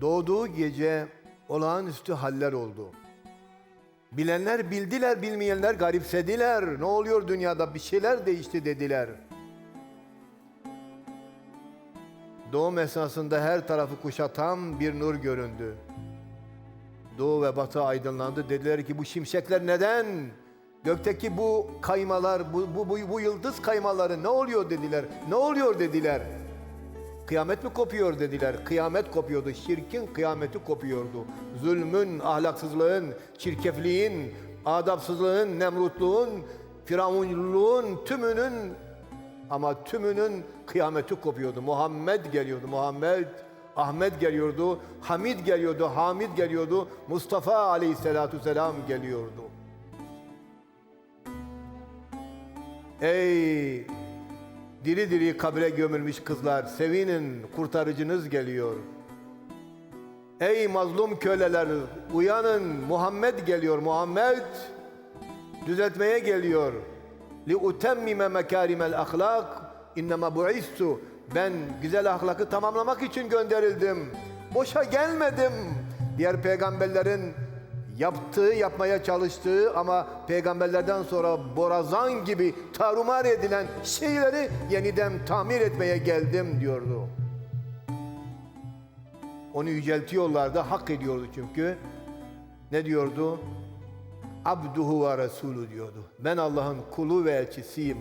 Doğduğu gece olağanüstü haller oldu. Bilenler bildiler, bilmeyenler garipsediler. Ne oluyor dünyada? Bir şeyler değişti dediler. Doğum esnasında her tarafı kuşatan bir nur göründü. Doğu ve batı aydınlandı. Dediler ki bu şimşekler neden? Gökteki bu kaymalar, bu, bu, bu, bu yıldız kaymaları ne oluyor dediler. Ne oluyor dediler. Kıyamet mi kopuyor dediler. Kıyamet kopuyordu. Şirkin kıyameti kopuyordu. Zulmün, ahlaksızlığın, çirkefliğin, adapsızlığın, nemrutluğun, firavunluğun tümünün ama tümünün kıyameti kopuyordu. Muhammed geliyordu. Muhammed, Ahmet geliyordu. Hamid geliyordu. Hamid geliyordu. Mustafa aleyhissalatu selam geliyordu. Ey diri diri kabre gömülmüş kızlar sevinin kurtarıcınız geliyor. Ey mazlum köleler uyanın Muhammed geliyor Muhammed düzeltmeye geliyor. Li utemmime mekarimel ahlak innema bu'istu ben güzel ahlakı tamamlamak için gönderildim. Boşa gelmedim. Diğer peygamberlerin yaptığı, yapmaya çalıştığı ama peygamberlerden sonra borazan gibi tarumar edilen şeyleri yeniden tamir etmeye geldim diyordu. Onu yüceltiyorlardı, hak ediyordu çünkü. Ne diyordu? Abduhu ve Resulü diyordu. Ben Allah'ın kulu ve elçisiyim.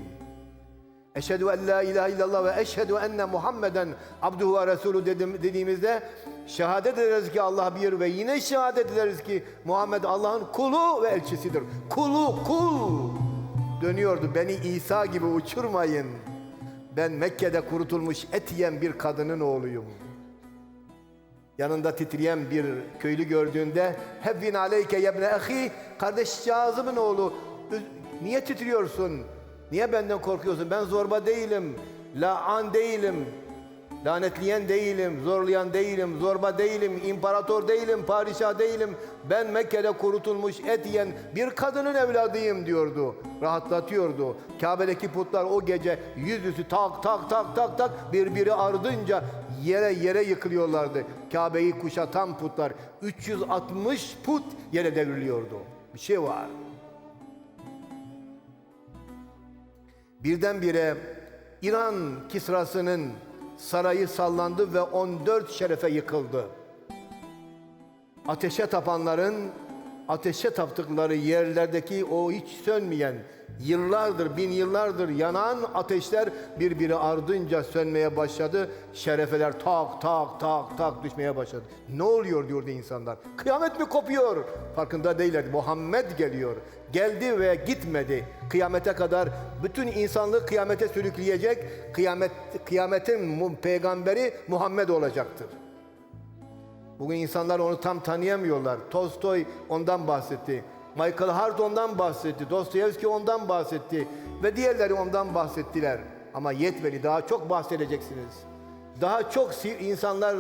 Eşhedü en la ilahe illallah ve eşhedü enne Muhammeden abduhu ve resulü dedim, dediğimizde şehadet ederiz ki Allah bir ve yine şehadet ederiz ki Muhammed Allah'ın kulu ve elçisidir. Kulu kul dönüyordu. Beni İsa gibi uçurmayın. Ben Mekke'de kurutulmuş et yiyen bir kadının oğluyum. Yanında titreyen bir köylü gördüğünde Hevvin aleyke yebne ahi kardeşcağızımın oğlu niye titriyorsun? Niye benden korkuyorsun? Ben zorba değilim. La'an değilim. Lanetleyen değilim, zorlayan değilim, zorba değilim, imparator değilim, padişah değilim. Ben Mekke'de kurutulmuş et yiyen bir kadının evladıyım diyordu. Rahatlatıyordu. Kabe'deki putlar o gece yüzüstü tak tak tak tak tak birbiri ardınca yere yere yıkılıyorlardı. Kabe'yi kuşatan putlar 360 put yere devriliyordu. Bir şey var. Birdenbire İran Kisrası'nın sarayı sallandı ve 14 şerefe yıkıldı. Ateşe tapanların ateşe taptıkları yerlerdeki o hiç sönmeyen yıllardır, bin yıllardır yanan ateşler birbiri ardınca sönmeye başladı. Şerefeler tak tak tak tak düşmeye başladı. Ne oluyor diyordu insanlar. Kıyamet mi kopuyor? Farkında değillerdi. Muhammed geliyor. Geldi ve gitmedi. Kıyamete kadar bütün insanlığı kıyamete sürükleyecek. Kıyamet kıyametin peygamberi Muhammed olacaktır. Bugün insanlar onu tam tanıyamıyorlar. Tolstoy ondan bahsetti. Michael Hart ondan bahsetti. Dostoyevski ondan bahsetti. Ve diğerleri ondan bahsettiler. Ama yetmedi. Daha çok bahsedeceksiniz. Daha çok insanlar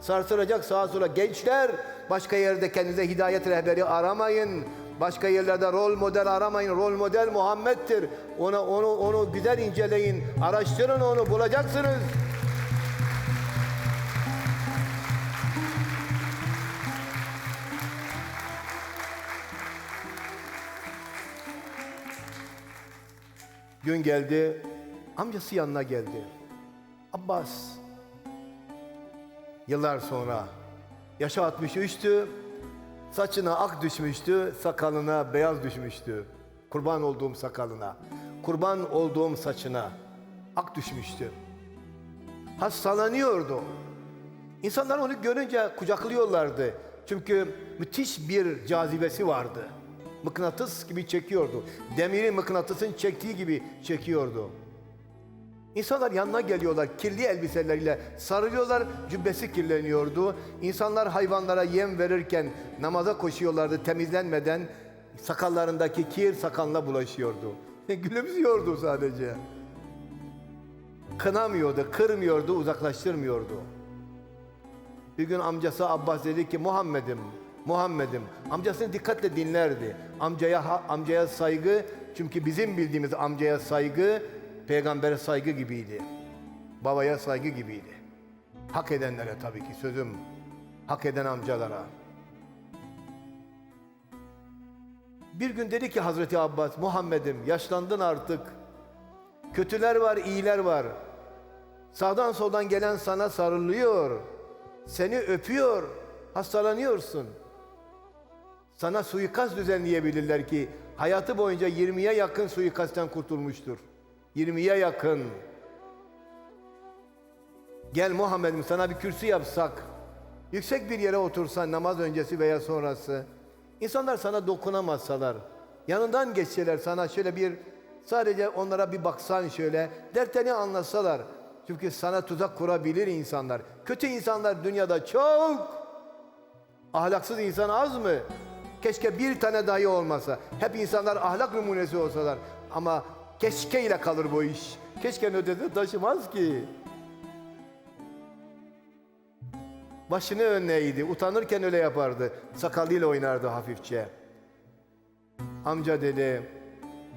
sarsılacak sağa sola. Gençler başka yerde kendinize hidayet rehberi aramayın. Başka yerlerde rol model aramayın. Rol model Muhammed'tir. Ona onu onu güzel inceleyin. Araştırın onu bulacaksınız. Gün geldi, amcası yanına geldi. Abbas. Yıllar sonra, yaşı 63'tü, saçına ak düşmüştü, sakalına beyaz düşmüştü. Kurban olduğum sakalına, kurban olduğum saçına ak düşmüştü. Hastalanıyordu. İnsanlar onu görünce kucaklıyorlardı. Çünkü müthiş bir cazibesi vardı. Mıknatıs gibi çekiyordu. Demiri mıknatısın çektiği gibi çekiyordu. İnsanlar yanına geliyorlar kirli elbiseleriyle sarılıyorlar cübbesi kirleniyordu. İnsanlar hayvanlara yem verirken namaza koşuyorlardı temizlenmeden sakallarındaki kir sakalına bulaşıyordu. Gülümsüyordu sadece. Kınamıyordu, kırmıyordu, uzaklaştırmıyordu. Bir gün amcası Abbas dedi ki Muhammed'im, Muhammed'im. Amcasını dikkatle dinlerdi. Amcaya amcaya saygı çünkü bizim bildiğimiz amcaya saygı peygambere saygı gibiydi. Babaya saygı gibiydi. Hak edenlere tabii ki sözüm hak eden amcalara. Bir gün dedi ki Hazreti Abbas, Muhammed'im yaşlandın artık. Kötüler var, iyiler var. Sağdan soldan gelen sana sarılıyor. Seni öpüyor. Hastalanıyorsun. Sana suikast düzenleyebilirler ki hayatı boyunca 20'ye yakın suikastten kurtulmuştur. 20'ye yakın. Gel Muhammed'im sana bir kürsü yapsak. Yüksek bir yere otursan namaz öncesi veya sonrası. İnsanlar sana dokunamazsalar. Yanından geçseler sana şöyle bir sadece onlara bir baksan şöyle dertlerini anlatsalar. Çünkü sana tuzak kurabilir insanlar. Kötü insanlar dünyada çok. Ahlaksız insan az mı? Keşke bir tane dahi olmasa. Hep insanlar ahlak numunesi olsalar. Ama keşkeyle kalır bu iş. Keşke ötesi taşımaz ki. Başını önüne eğdi. Utanırken öyle yapardı. Sakalıyla oynardı hafifçe. Amca dedi,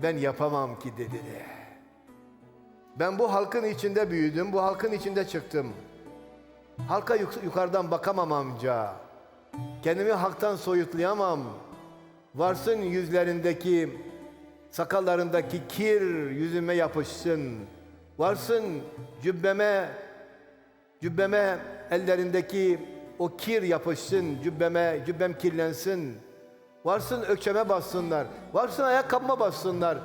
ben yapamam ki dedi. Ben bu halkın içinde büyüdüm, bu halkın içinde çıktım. Halka yuk- yukarıdan bakamam amca. Kendimi halktan soyutlayamam. Varsın yüzlerindeki, sakallarındaki kir yüzüme yapışsın. Varsın cübbeme, cübbeme ellerindeki o kir yapışsın, cübbeme, cübbem kirlensin. Varsın ökçeme bassınlar, varsın ayakkabıma bassınlar,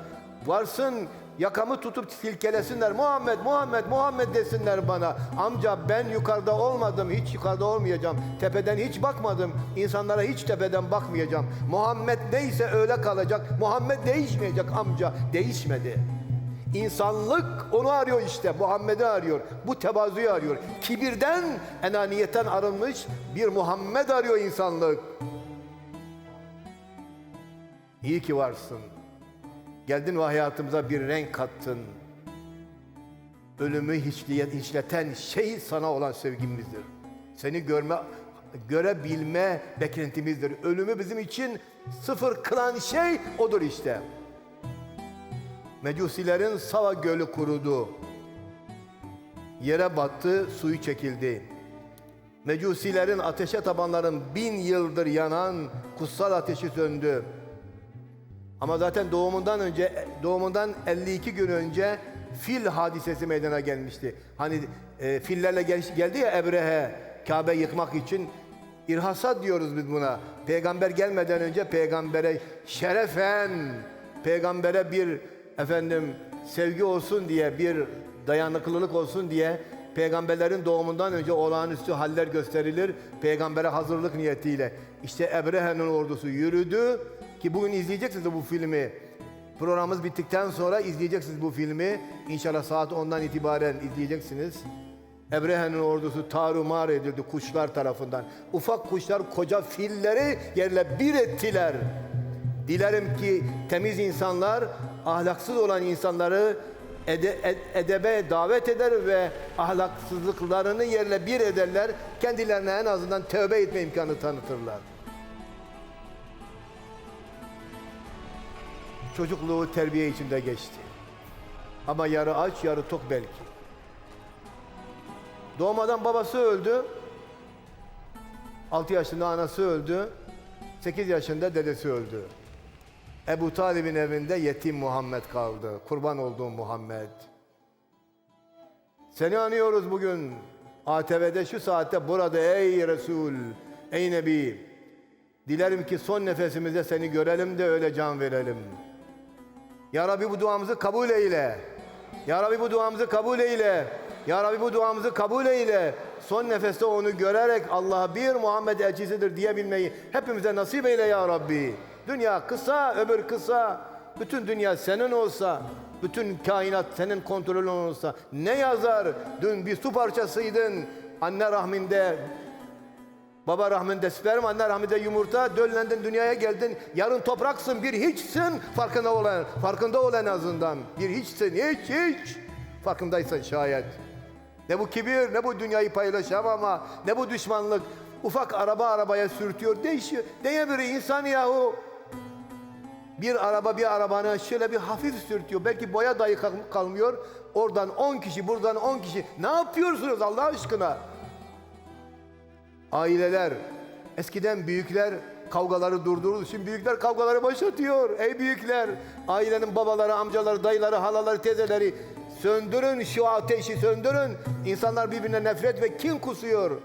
varsın yakamı tutup silkelesinler. Muhammed, Muhammed, Muhammed desinler bana. Amca ben yukarıda olmadım, hiç yukarıda olmayacağım. Tepeden hiç bakmadım, insanlara hiç tepeden bakmayacağım. Muhammed neyse öyle kalacak. Muhammed değişmeyecek amca, değişmedi. İnsanlık onu arıyor işte, Muhammed'i arıyor. Bu tevazuyu arıyor. Kibirden, enaniyetten arınmış bir Muhammed arıyor insanlık. İyi ki varsın. Geldin ve hayatımıza bir renk kattın. Ölümü hiçleten şey sana olan sevgimizdir. Seni görme, görebilme beklentimizdir. Ölümü bizim için sıfır kılan şey odur işte. Mecusilerin Sava Gölü kurudu. Yere battı, suyu çekildi. Mecusilerin ateşe tabanların bin yıldır yanan kutsal ateşi söndü. Ama zaten doğumundan önce, doğumundan 52 gün önce fil hadisesi meydana gelmişti. Hani e, fillerle gel, geldi ya Ebrehe Kabe yıkmak için irhasat diyoruz biz buna. Peygamber gelmeden önce peygambere şerefen, peygambere bir efendim sevgi olsun diye, bir dayanıklılık olsun diye peygamberlerin doğumundan önce olağanüstü haller gösterilir peygambere hazırlık niyetiyle. İşte Ebrehe'nin ordusu yürüdü ki bugün izleyeceksiniz bu filmi. Programımız bittikten sonra izleyeceksiniz bu filmi. İnşallah saat 10'dan itibaren izleyeceksiniz. Ebrehe'nin ordusu tarumar edildi kuşlar tarafından. Ufak kuşlar koca filleri yerle bir ettiler. Dilerim ki temiz insanlar ahlaksız olan insanları ede- ed- edebe davet eder ve ahlaksızlıklarını yerle bir ederler. Kendilerine en azından tövbe etme imkanı tanıtırlar. Çocukluğu terbiye içinde geçti. Ama yarı aç, yarı tok belki. Doğmadan babası öldü. 6 yaşında anası öldü. 8 yaşında dedesi öldü. Ebu Talib'in evinde yetim Muhammed kaldı. Kurban olduğum Muhammed. Seni anıyoruz bugün. ATV'de şu saatte burada ey Resul, ey Nebi. Dilerim ki son nefesimizde seni görelim de öyle can verelim. Ya Rabbi bu duamızı kabul eyle. Ya Rabbi bu duamızı kabul eyle. Ya Rabbi bu duamızı kabul eyle. Son nefeste onu görerek Allah'a bir Muhammed elçisidir diyebilmeyi hepimize nasip eyle ya Rabbi. Dünya kısa, ömür kısa. Bütün dünya senin olsa, bütün kainat senin kontrolün olsa ne yazar? Dün bir su parçasıydın. Anne rahminde Baba rahminde sperm, anne rahminde yumurta, döllendin dünyaya geldin. Yarın topraksın, bir hiçsin. Farkında olan, farkında ol en azından. Bir hiçsin, hiç hiç. Farkındaysan şayet. Ne bu kibir, ne bu dünyayı paylaşamama, ne bu düşmanlık. Ufak araba arabaya sürtüyor, değişiyor. Neye bir insan yahu? Bir araba bir arabanı şöyle bir hafif sürtüyor. Belki boya dahi kal- kalmıyor. Oradan 10 kişi, buradan 10 kişi. Ne yapıyorsunuz Allah aşkına? Aileler, eskiden büyükler kavgaları durdururdu. Şimdi büyükler kavgaları başlatıyor. Ey büyükler, ailenin babaları, amcaları, dayıları, halaları, teyzeleri söndürün şu ateşi söndürün. İnsanlar birbirine nefret ve kin kusuyor.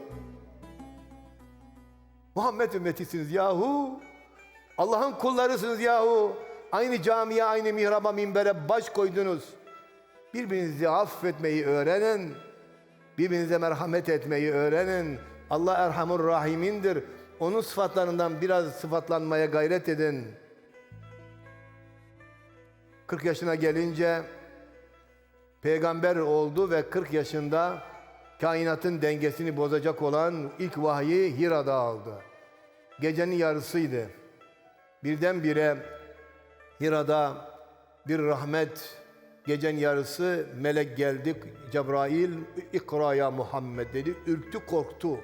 Muhammed ümmetisiniz yahu. Allah'ın kullarısınız yahu. Aynı camiye, aynı mihraba, minbere baş koydunuz. Birbirinizi affetmeyi öğrenin. Birbirinize merhamet etmeyi öğrenin. Allah Erhamur Rahimindir. Onun sıfatlarından biraz sıfatlanmaya gayret edin. 40 yaşına gelince peygamber oldu ve 40 yaşında kainatın dengesini bozacak olan ilk vahyi Hira'da aldı. Gecenin yarısıydı. Birdenbire Hira'da bir rahmet gecenin yarısı melek geldi. Cebrail ikra ya Muhammed dedi. Ürktü korktu.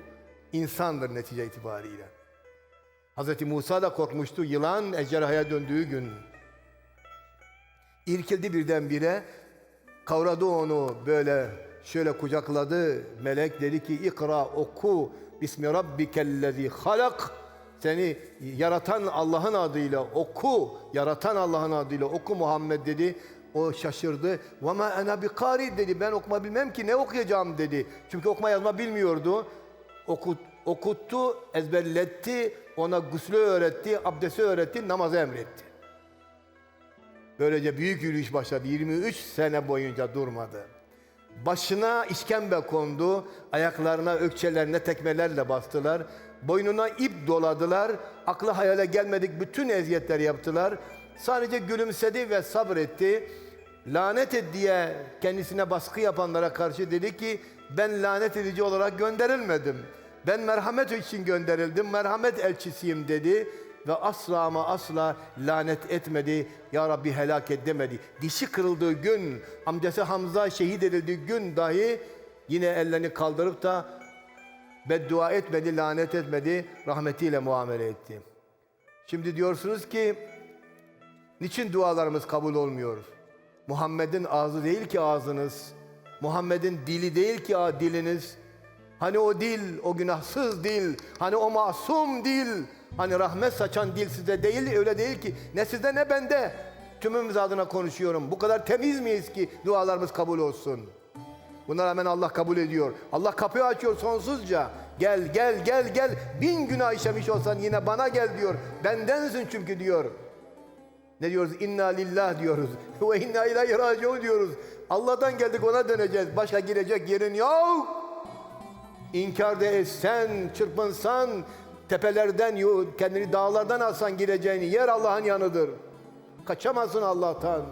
İnsandır netice itibariyle. Hz. Musa da korkmuştu. Yılan ejderhaya döndüğü gün. İrkildi birdenbire. Kavradı onu böyle şöyle kucakladı. Melek dedi ki ikra oku Bismi rabbikellezi halak. Seni yaratan Allah'ın adıyla oku. Yaratan Allah'ın adıyla oku Muhammed dedi. O şaşırdı. Ve ma ana bi kari dedi. Ben okuma bilmem ki ne okuyacağım dedi. Çünkü okuma yazma bilmiyordu. Okut, okuttu, ezberletti, ona guslü öğretti, abdesti öğretti, namazı emretti. Böylece büyük yürüyüş başladı. 23 sene boyunca durmadı. Başına işkembe kondu, ayaklarına, ökçelerine tekmelerle bastılar. Boynuna ip doladılar, aklı hayale gelmedik bütün eziyetleri yaptılar. Sadece gülümsedi ve sabretti. Lanet et diye kendisine baskı yapanlara karşı dedi ki ben lanet edici olarak gönderilmedim. Ben merhamet için gönderildim, merhamet elçisiyim dedi ve asla ama asla lanet etmedi. Ya Rabbi helak et demedi. Dişi kırıldığı gün, amcası Hamza şehit edildiği gün dahi yine ellerini kaldırıp da beddua etmedi, lanet etmedi, rahmetiyle muamele etti. Şimdi diyorsunuz ki niçin dualarımız kabul olmuyor? Muhammed'in ağzı değil ki ağzınız. Muhammed'in dili değil ki diliniz. Hani o dil, o günahsız dil, hani o masum dil, hani rahmet saçan dil size değil, öyle değil ki. Ne sizde ne bende. Tümümüz adına konuşuyorum. Bu kadar temiz miyiz ki dualarımız kabul olsun? Buna rağmen Allah kabul ediyor. Allah kapıyı açıyor sonsuzca. Gel, gel, gel, gel. Bin günah işlemiş olsan yine bana gel diyor. Bendensin çünkü diyor. Ne diyoruz? İnna lillah diyoruz. Ve inna ilahi raciun diyoruz. Allah'tan geldik ona döneceğiz. Başka girecek yerin yok. İnkar da etsen, çırpınsan, tepelerden, kendini dağlardan alsan gireceğin yer Allah'ın yanıdır. Kaçamazsın Allah'tan.